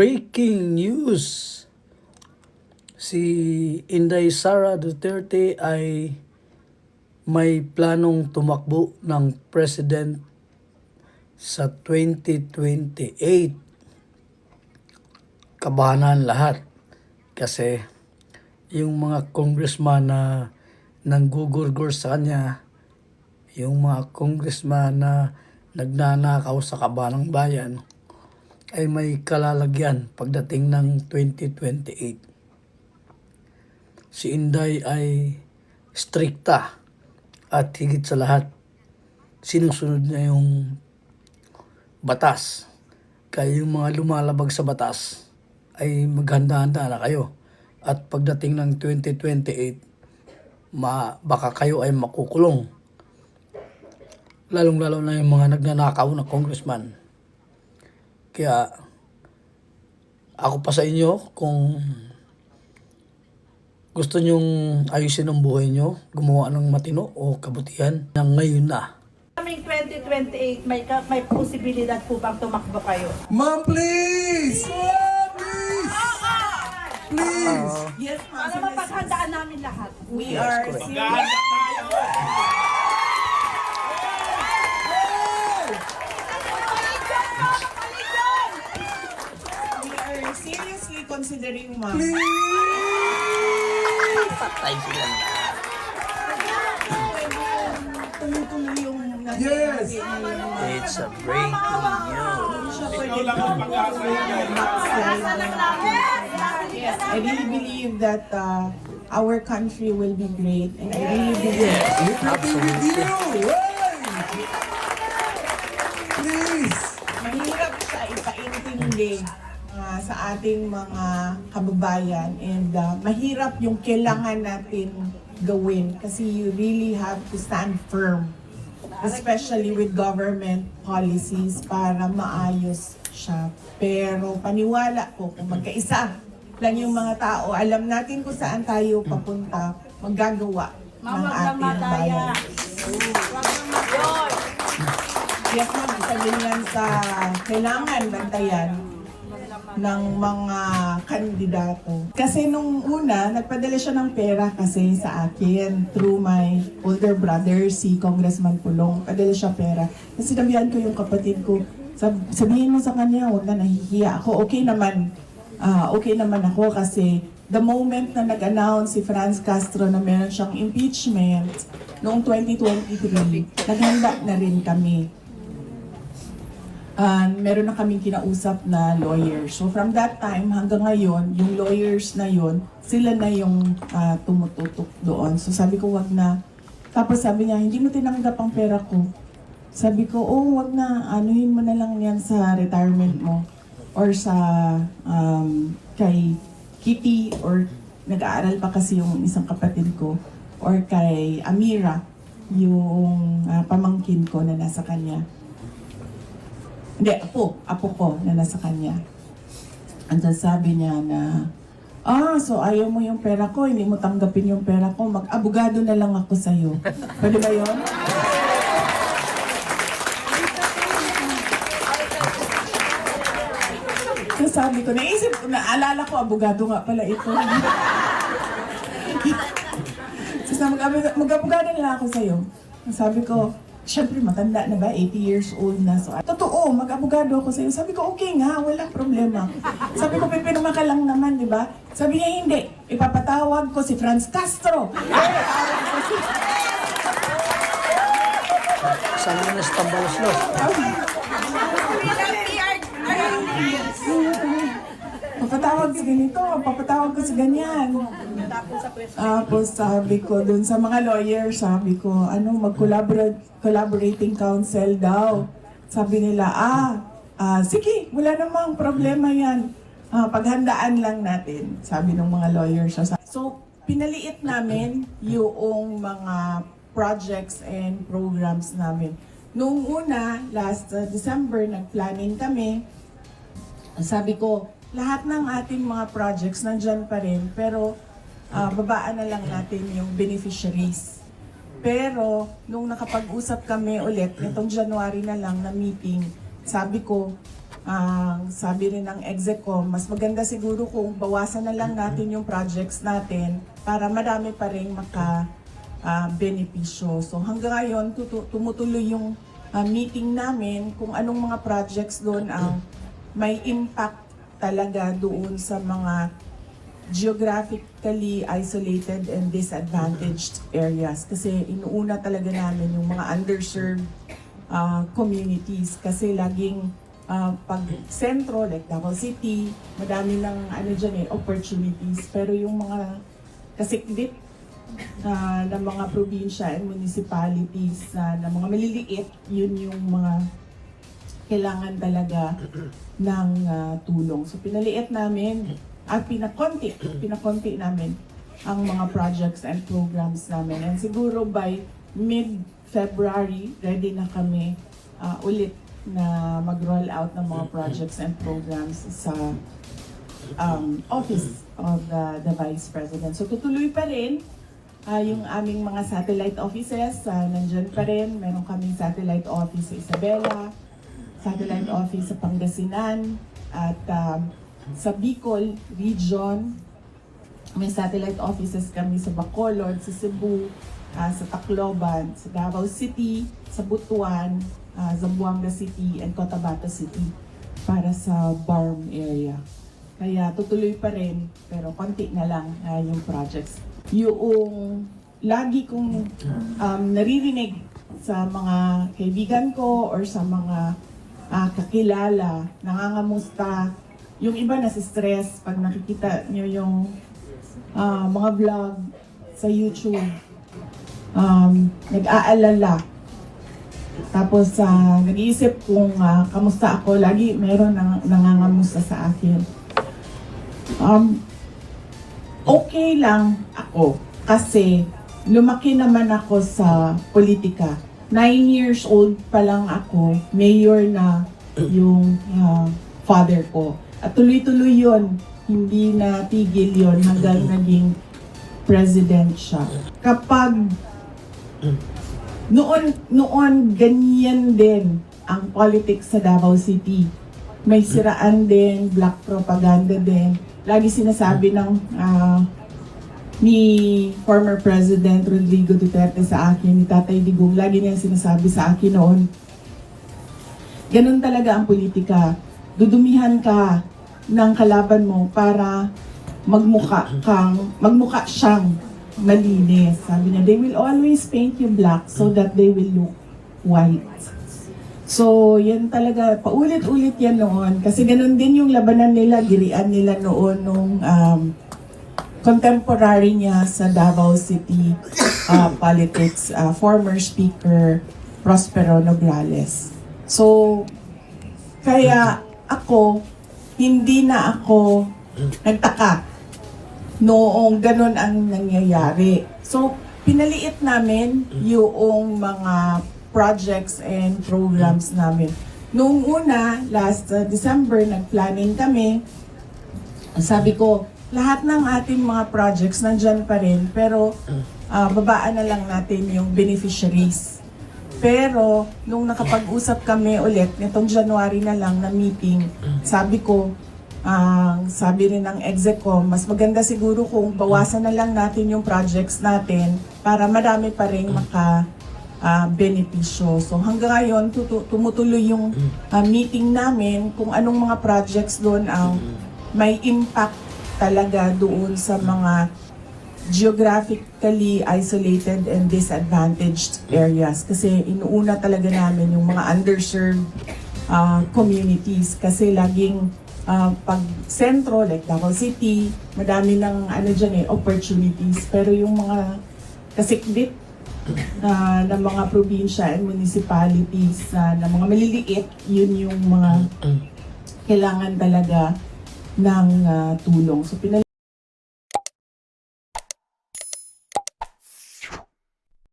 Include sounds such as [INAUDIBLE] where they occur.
Breaking news. Si Inday Sara Duterte ay may planong tumakbo ng president sa 2028. Kabahanan lahat kasi yung mga congressman na nanggugurgur sa kanya, yung mga congressman na nagnanakaw sa kabanang bayan, ay may kalalagyan pagdating ng 2028. Si Inday ay strikta at higit sa lahat, sinusunod niya yung batas. Kaya yung mga lumalabag sa batas ay maghanda-handa na kayo. At pagdating ng 2028, ma, baka kayo ay makukulong. Lalong-lalo na yung mga nagnanakaw na congressman. Kaya ako pa sa inyo kung gusto nyong ayusin ang buhay nyo, gumawa ng matino o kabutihan na ngayon na. Kaming 2028, may, ka- may posibilidad po bang tumakbo kayo? Ma'am, please! Please! Please! Yes, ma'am. Para mapaghandaan namin lahat. We are serious. We are seriously considering, ma'am. Patay sila na. Tuloy-tuloy yung Yes! It's a breaking news. siya pwede Yes, I really believe that uh, our country will be great. And I really believe you! Hey! Please! mahirap siya ipaintindi sa ating mga kababayan and uh, mahirap yung kailangan natin gawin kasi you really have to stand firm especially with government policies para maayos siya. Pero paniwala ko kung magkaisa lang yung mga tao, alam natin kung saan tayo papunta, magagawa ng ating bayan. Yes, ma'am. Isa din yan sa kailangan bantayan ng mga kandidato. Kasi nung una, nagpadala siya ng pera kasi sa akin through my older brother, si Congressman Pulong. Padala siya pera. Kasi sinabihan ko yung kapatid ko, sab- sabihin mo sa kanya, huwag na nahihiya. Ako, okay naman. Ah, okay naman ako kasi the moment na nag-announce si Franz Castro na meron siyang impeachment noong 2023, naghanda na rin kami. Ah, meron na kaming kinausap na lawyer. So from that time hanggang ngayon, yung lawyers na yon, sila na yung ah, tumututok doon. So sabi ko, wag na. Tapos sabi niya, hindi mo tinanggap ang pera ko. Sabi ko, oh, wag na. Anuhin mo na lang yan sa retirement mo. Or sa um, kay Kitty or nag-aaral pa kasi yung isang kapatid ko. Or kay Amira, yung ah, pamangkin ko na nasa kanya. Hindi, apo. Apo ko na nasa kanya. Then sabi niya na, ah, so ayaw mo yung pera ko, hindi mo tanggapin yung pera ko, mag-abogado na lang ako sa'yo. Pwede ba yun? So sabi ko, naisip ko, naalala ko, abogado nga pala ito. [LAUGHS] so sabi ko, "Abog- mag-abogado na lang ako sa'yo. Sabi ko, syempre matanda na ba, 80 years old na. So, totoo, mag-abogado ako sa'yo. Sabi ko, okay nga, walang problema. Sabi ko, pipirma ka lang naman, di ba? Sabi niya, hindi. Ipapatawag ko si Franz Castro. Saan na Tambalos Los? Papatawag sa ganito, papatawag ko sa ganyan. Tapos sabi ko dun sa mga lawyers, sabi ko, ano, mag-collaborate, collaborating counsel daw. Sabi nila, ah, ah sige, wala namang problema yan. Ah, paghandaan lang natin, sabi ng mga lawyers. So, pinaliit namin yung mga projects and programs namin. Noong una, last uh, December, nag-planning kami. Sabi ko, lahat ng ating mga projects nandyan pa rin, pero ah, babaan na lang natin yung beneficiaries. Pero, nung nakapag-usap kami ulit, itong January na lang na meeting, sabi ko, ang sabi rin ng Execom, mas maganda siguro kung bawasan na lang natin yung projects natin para marami pa rin maka ah, benepisyo. So hanggang ngayon, tumutuloy yung ah, meeting namin kung anong mga projects doon ang may impact talaga doon sa mga geographically isolated and disadvantaged areas. Kasi inuuna talaga namin yung mga underserved uh, communities kasi laging uh, pag sentro like Davao City, madami ng ano dyan eh, opportunities. Pero yung mga kasiklit na ng mga probinsya and municipalities na, na mga maliliit, yun yung mga kailangan talaga ng ah, tulong. So pinaliit namin at pinakonti, pinakonti namin ang mga projects and programs namin. And siguro by mid-February, ready na kami ah, ulit na mag-roll out ng mga projects and programs sa um, office of the, the Vice President. So tutuloy pa rin ah, yung aming mga satellite offices, uh, nandyan pa rin. Meron kaming satellite office sa Isabela, satellite office sa Pangasinan, at um, sa Bicol region, may satellite offices kami sa Bacolod, sa Cebu, ah, sa Tacloban, sa Davao City, sa Butuan, ah, Zamboanga City, and Cotabato City para sa BARM area. Kaya tutuloy pa rin, pero konti na lang ah, yung projects. Yung lagi kong um, naririnig sa mga kaibigan ko or sa mga ah, kakilala, nangangamusta, yung iba na stress pag nakikita nyo yung ah, mga vlog sa YouTube. Um, nag-aalala. Tapos sa nag-iisip kung ah, kamusta ako, lagi meron nang nangangamusta sa akin. Um, okay lang ako kasi lumaki naman ako sa politika. Nine years old pa lang ako, mayor na yung ah, father ko. At tuloy-tuloy yon hindi na tigil yon hanggang naging president siya. Kapag noon, noon ganyan din ang politics sa Davao City. May siraan din, black propaganda din. Lagi sinasabi ng ah, ni former President Rodrigo Duterte sa akin, ni Tatay Digong, lagi niya sinasabi sa akin noon, ganun talaga ang politika. Dudumihan ka ng kalaban mo para magmuka kang, magmuka siyang malinis. Sabi niya, they will always paint you black so that they will look white. So, yan talaga, paulit-ulit yan noon. Kasi ganun din yung labanan nila, girian nila noon nung um, contemporary niya sa Davao City uh, politics, uh, former Speaker Prospero Nograles. So, kaya ako, hindi na ako nagtaka noong ganun ang nangyayari. So, pinaliit namin yung mga projects and programs namin. Noong una, last uh, December, nag-planning kami. Sabi ko, lahat ng ating mga projects nandyan pa rin, pero ah, babaan na lang natin yung beneficiaries. Pero, nung nakapag-usap kami ulit, nitong January na lang na meeting, sabi ko, ang sabi rin ng Execom, mas maganda siguro kung bawasan na lang natin yung projects natin para marami pa rin maka ah, benepisyo. So hanggang ngayon, tumutuloy yung ah, meeting namin kung anong mga projects doon ang may impact talaga doon sa mga geographically isolated and disadvantaged areas. Kasi inuuna talaga namin yung mga underserved ah, communities. Kasi laging ah, pag sentro like Davao City, madami ng ano dyan eh, opportunities. Pero yung mga kasiklit na ng mga probinsya and municipalities ah, na mga maliliit, yun yung mga kailangan talaga ng ah, tulong. So pinal